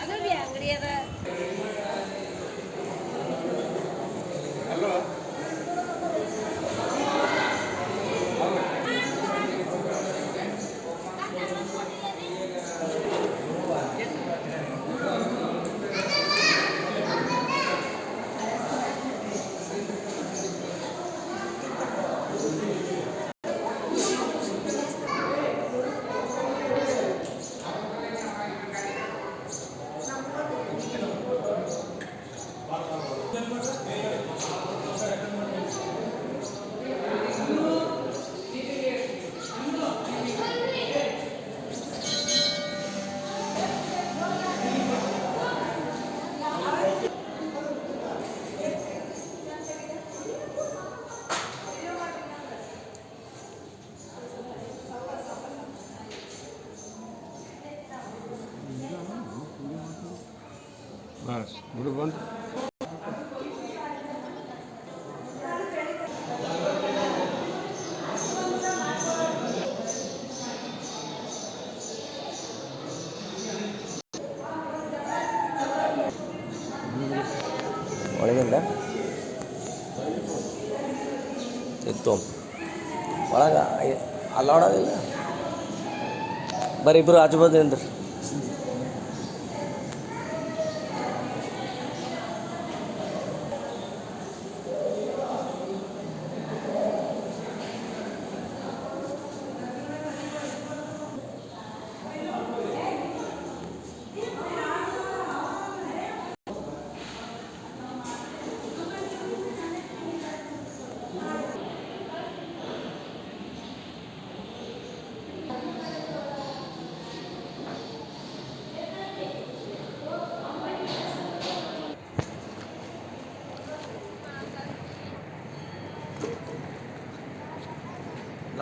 ಅದು ಬಿ ಬಿಡು ಬಂದು ಒಳಗಿಂದ. ಇತ್ತು ಒಳಗ ಅಲ್ಲಾಡೋದಿಲ್ಲ ಬರೀ ಇಬ್ಬರು ಆಜು ಬಾಜು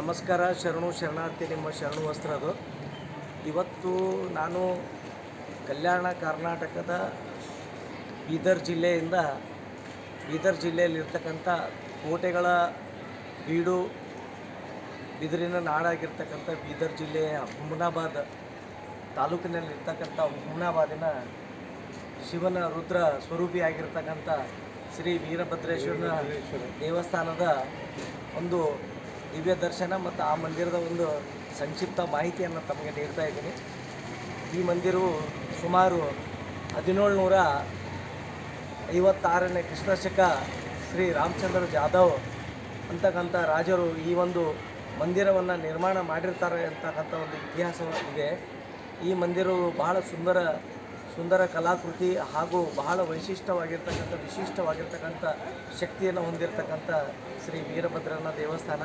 ನಮಸ್ಕಾರ ಶರಣು ಶರಣಾರ್ಥಿ ನಿಮ್ಮ ಶರಣು ವಸ್ತ್ರ ಅದು. ಇವತ್ತು ನಾನು ಕಲ್ಯಾಣ ಕರ್ನಾಟಕದ ಬೀದರ್ ಜಿಲ್ಲೆಯಿಂದ ಬೀದರ್ ಜಿಲ್ಲೆಯಲ್ಲಿರ್ತಕ್ಕಂಥ ಕೋಟೆಗಳ ಬೀಡು ಬಿದಿರಿನ ನಾಡಾಗಿರ್ತಕ್ಕಂಥ ಬೀದರ್ ಜಿಲ್ಲೆಯ ಹುಮ್ನಾಬಾದ್ ತಾಲೂಕಿನಲ್ಲಿರ್ತಕ್ಕಂಥ ಹುಮ್ನಾಬಾದಿನ ಶಿವನ ರುದ್ರ ಸ್ವರೂಪಿಯಾಗಿರ್ತಕ್ಕಂಥ ಶ್ರೀ ವೀರಭದ್ರೇಶ್ವರ. ದೇವಸ್ಥಾನದ ಒಂದು ದಿವ್ಯ ದರ್ಶನ ಮತ್ತು ಆ ಮಂದಿರದ ಒಂದು ಸಂಕ್ಷಿಪ್ತ ಮಾಹಿತಿಯನ್ನು ತಮಗೆ ನೀಡ್ತಾ ಇದ್ದೀನಿ. ಈ ಮಂದಿರವು ಸುಮಾರು ಹದಿನೇಳು ನೂರ ಐವತ್ತಾರನೇ ಕೃಷ್ಣಶಕ ಶ್ರೀ ರಾಮಚಂದ್ರ ಜಾಧವ್ ಅಂತಕ್ಕಂಥ ರಾಜರು ಈ ಒಂದು ಮಂದಿರವನ್ನು ನಿರ್ಮಾಣ ಮಾಡಿರ್ತಾರೆ ಅಂತಕ್ಕಂಥ ಒಂದು ಇತಿಹಾಸ ಇದೆ. ಈ ಮಂದಿರವು ಬಹಳ ಸುಂದರ ಸುಂದರ ಕಲಾಕೃತಿ ಹಾಗೂ ಬಹಳ ವೈಶಿಷ್ಟ್ಯವಾಗಿರ್ತಕ್ಕಂಥ ವಿಶಿಷ್ಟವಾಗಿರ್ತಕ್ಕಂಥ ಶಕ್ತಿಯನ್ನು ಹೊಂದಿರತಕ್ಕಂಥ ಶ್ರೀ ವೀರಭದ್ರನ ದೇವಸ್ಥಾನ.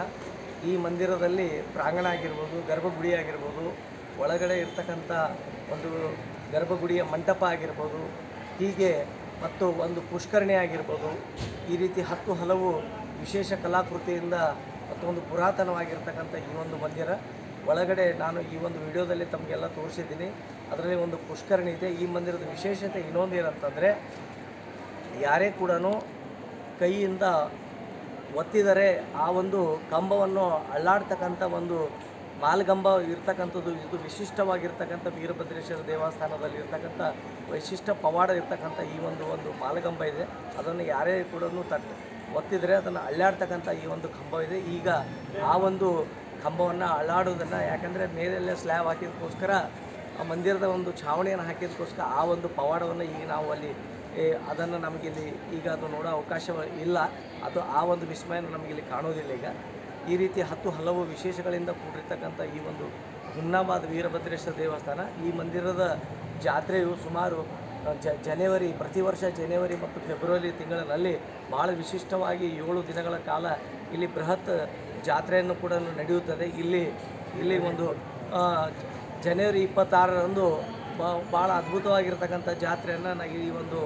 ಈ ಮಂದಿರದಲ್ಲಿ ಪ್ರಾಂಗಣ ಆಗಿರ್ಬೋದು ಗರ್ಭಗುಡಿ ಆಗಿರ್ಬೋದು ಒಳಗಡೆ ಇರ್ತಕ್ಕಂಥ ಒಂದು ಗರ್ಭಗುಡಿಯ ಮಂಟಪ ಆಗಿರ್ಬೋದು, ಹೀಗೆ ಮತ್ತು ಒಂದು ಪುಷ್ಕರಣಿ ಆಗಿರ್ಬೋದು, ಈ ರೀತಿ ಹತ್ತು ಹಲವು ವಿಶೇಷ ಕಲಾಕೃತಿಯಿಂದ ಮತ್ತು ಒಂದು ಪುರಾತನವಾಗಿರ್ತಕ್ಕಂಥ ಈ ಒಂದು ಮಂದಿರ. ಒಳಗಡೆ ನಾನು ಈ ಒಂದು ವಿಡಿಯೋದಲ್ಲಿ ತಮಗೆಲ್ಲ ತೋರಿಸಿದ್ದೀನಿ. ಅದರಲ್ಲಿ ಒಂದು ಪುಷ್ಕರಣಿ ಇದೆ. ಈ ಮಂದಿರದ ವಿಶೇಷತೆ ಇನ್ನೊಂದು ಏನಂತಂದರೆ, ಯಾರೇ ಕೂಡ ಕೈಯಿಂದ ಒತ್ತಿದರೆ ಆ ಒಂದು ಕಂಬವನ್ನು ಅಳ್ಳಾಡ್ತಕ್ಕಂಥ ಒಂದು ಮಾಲ್ಗಂಬ ಇರ್ತಕ್ಕಂಥದ್ದು, ಇದು ವಿಶಿಷ್ಟವಾಗಿರ್ತಕ್ಕಂಥ ವೀರಭದ್ರೇಶ್ವರ ದೇವಸ್ಥಾನದಲ್ಲಿ ಇರ್ತಕ್ಕಂಥ ವೈಶಿಷ್ಟ ಪವಾಡ ಇರ್ತಕ್ಕಂಥ ಈ ಒಂದು ಒಂದು ಮಾಲ್ಗಂಬ ಇದೆ. ಅದನ್ನು ಯಾರೇ ಕೂಡ ತಟ್, ಒತ್ತಿದರೆ ಅದನ್ನು ಅಳ್ಳಾಡ್ತಕ್ಕಂಥ ಈ ಒಂದು ಕಂಬ ಇದೆ ಈಗ ಆ ಒಂದು ಕಂಬವನ್ನು ಅಳ್ಳಾಡೋದನ್ನು ಯಾಕಂದರೆ ಮೇಲೆಲ್ಲ ಸ್ಲ್ಯಾಬ್ ಹಾಕಿದಕ್ಕೋಸ್ಕರ ಆ ಮಂದಿರದ ಒಂದು ಛಾವಣಿಯನ್ನು ಹಾಕಿದಕ್ಕೋಸ್ಕರ ಆ ಒಂದು ಪವಾಡವನ್ನು ಈಗ ನಾವು ಅಲ್ಲಿ ಅದನ್ನು ನಮಗಿಲ್ಲಿ ಈಗ ಅದು ನೋಡೋ ಅವಕಾಶ ಇಲ್ಲ. ಅದು ಆ ಒಂದು ವಿಸ್ಮಯನ ನಮಗಿಲ್ಲಿ ಕಾಣೋದಿಲ್ಲ ಈಗ. ಈ ರೀತಿ ಹತ್ತು ಹಲವು ವಿಶೇಷಗಳಿಂದ ಕೂಡಿರ್ತಕ್ಕಂಥ ಈ ಒಂದು ಹುಮ್ನಾಬಾದ್ ವೀರಭದ್ರೇಶ್ವರ ದೇವಸ್ಥಾನ, ಈ ಮಂದಿರದ ಜಾತ್ರೆಯು ಸುಮಾರು ಜ, ಜನವರಿ, ಪ್ರತಿ ವರ್ಷ ಜನವರಿ ಮತ್ತು ಫೆಬ್ರವರಿ ತಿಂಗಳಿನಲ್ಲಿ ಭಾಳ ವಿಶಿಷ್ಟವಾಗಿ ಏಳು ದಿನಗಳ ಕಾಲ ಇಲ್ಲಿ ಬೃಹತ್ ಜಾತ್ರೆಯನ್ನು ಕೂಡ ನಡೆಯುತ್ತದೆ. ಇಲ್ಲಿ ಇಲ್ಲಿ ಒಂದು ಜನವರಿ ಇಪ್ಪತ್ತಾರರಂದು ಭಾಳ ಅದ್ಭುತವಾಗಿರ್ತಕ್ಕಂಥ ಜಾತ್ರೆಯನ್ನು ನ- ಈ ಒಂದು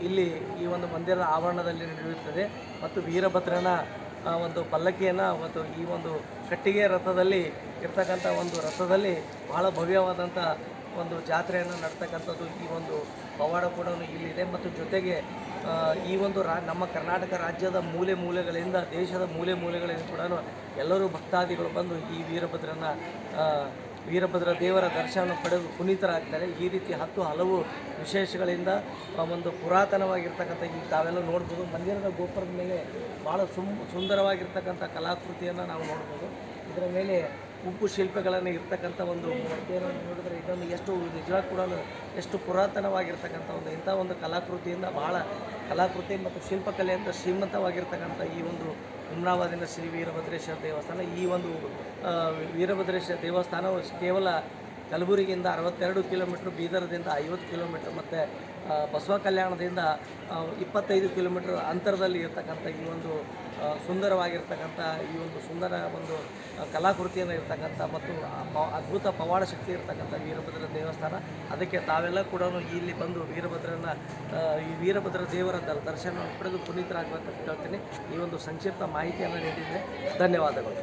ಇಲ್ಲಿ ಈ ಒಂದು ಮಂದಿರದ ಆವರಣದಲ್ಲಿ ನಡೆಯುತ್ತದೆ. ಮತ್ತು ವೀರಭದ್ರನ ಒಂದು ಪಲ್ಲಕ್ಕಿಯನ್ನು ಮತ್ತು ಈ ಒಂದು ಕಟ್ಟಿಗೆ ರಥದಲ್ಲಿ ಇರ್ತಕ್ಕಂಥ ಒಂದು ರಥದಲ್ಲಿ ಬಹಳ ಭವ್ಯವಾದಂಥ ಒಂದು ಜಾತ್ರೆಯನ್ನು ನಡ್ತಕ್ಕಂಥದ್ದು ಈ ಒಂದು ಪವಾಡ ಕೂಡ ಇಲ್ಲಿದೆ. ಮತ್ತು ಜೊತೆಗೆ ಈ ಒಂದು ರಾ, ನಮ್ಮ ಕರ್ನಾಟಕ ರಾಜ್ಯದ ಮೂಲೆ ಮೂಲೆಗಳಿಂದ ದೇಶದ ಮೂಲೆ ಮೂಲೆಗಳಿಂದ ಕೂಡ ಎಲ್ಲರೂ ಭಕ್ತಾದಿಗಳು ಬಂದು ಈ ವೀರಭದ್ರನ ವೀರಭದ್ರ ದೇವರ ದರ್ಶನ ಪಡೆದು ಪುನೀತರಾಗ್ತಾರೆ. ಈ ರೀತಿ ಹತ್ತು ಹಲವು ವಿಶೇಷಗಳಿಂದ ಒಂದು ಪುರಾತನವಾಗಿರ್ತಕ್ಕಂಥ ಈ ತಾವೆಲ್ಲ ನೋಡ್ಬೋದು. ಮಂದಿರದ ಗೋಪುರದ ಮೇಲೆ ಭಾಳ ಸುಮ್ ಸುಂದರವಾಗಿರ್ತಕ್ಕಂಥ ಕಲಾಕೃತಿಯನ್ನು ನಾವು ನೋಡ್ಬೋದು. ಇದರ ಮೇಲೆ ಉಪ್ಪು ಶಿಲ್ಪಗಳನ್ನು ಇರ್ತಕ್ಕಂಥ ಒಂದು ಮೂರ್ತಿಯನ್ನು ನೋಡಿದ್ರೆ ಇದೊಂದು ಎಷ್ಟು ನಿಜವಾಗಿ ಕೂಡ ಎಷ್ಟು ಪುರಾತನವಾಗಿರ್ತಕ್ಕಂಥ ಒಂದು ಇಂಥ ಒಂದು ಕಲಾಕೃತಿಯಿಂದ ಬಹಳ ಕಲಾಕೃತಿ ಮತ್ತು ಶಿಲ್ಪಕಲೆಯಿಂದ ಶ್ರೀಮಂತವಾಗಿರ್ತಕ್ಕಂಥ ಈ ಒಂದು ಹುಮ್ನಾಬಾದಿನ ಶ್ರೀ ವೀರಭದ್ರೇಶ್ವರ ದೇವಸ್ಥಾನ ಈ ಒಂದು ವೀರಭದ್ರೇಶ್ವರ ದೇವಸ್ಥಾನವು ಕೇವಲ ಕಲಬುರಗಿಯಿಂದ ಅರವತ್ತೆರಡು ಕಿಲೋಮೀಟ್ರ್, ಬೀದರ್ದಿಂದ ಐವತ್ತು ಕಿಲೋಮೀಟ್ರ್ ಮತ್ತು ಬಸವ ಕಲ್ಯಾಣದಿಂದ ಇಪ್ಪತ್ತೈದು ಕಿಲೋಮೀಟ್ರ್ ಅಂತರದಲ್ಲಿ ಇರತಕ್ಕಂಥ ಈ ಒಂದು ಸುಂದರವಾಗಿರ್ತಕ್ಕಂಥ, ಈ ಒಂದು ಸುಂದರ ಒಂದು ಕಲಾಕೃತಿಯನ್ನು ಇರ್ತಕ್ಕಂಥ ಮತ್ತು ಅದ್ಭುತ ಪವಾಡ ಶಕ್ತಿ ಇರ್ತಕ್ಕಂಥ ವೀರಭದ್ರ ದೇವಸ್ಥಾನ. ಅದಕ್ಕೆ ತಾವೆಲ್ಲ ಕೂಡ ಇಲ್ಲಿ ಬಂದು ವೀರಭದ್ರನ ಈ ವೀರಭದ್ರ ದೇವರ ದರ್ಶನವನ್ನು ಪಡೆದು ಪುನೀತರಾಗಬೇಕಂತ ಹೇಳ್ತೀನಿ ಈ ಒಂದು ಸಂಕ್ಷಿಪ್ತ ಮಾಹಿತಿಯನ್ನು ನೀಡಿದರೆ ಧನ್ಯವಾದಗಳು.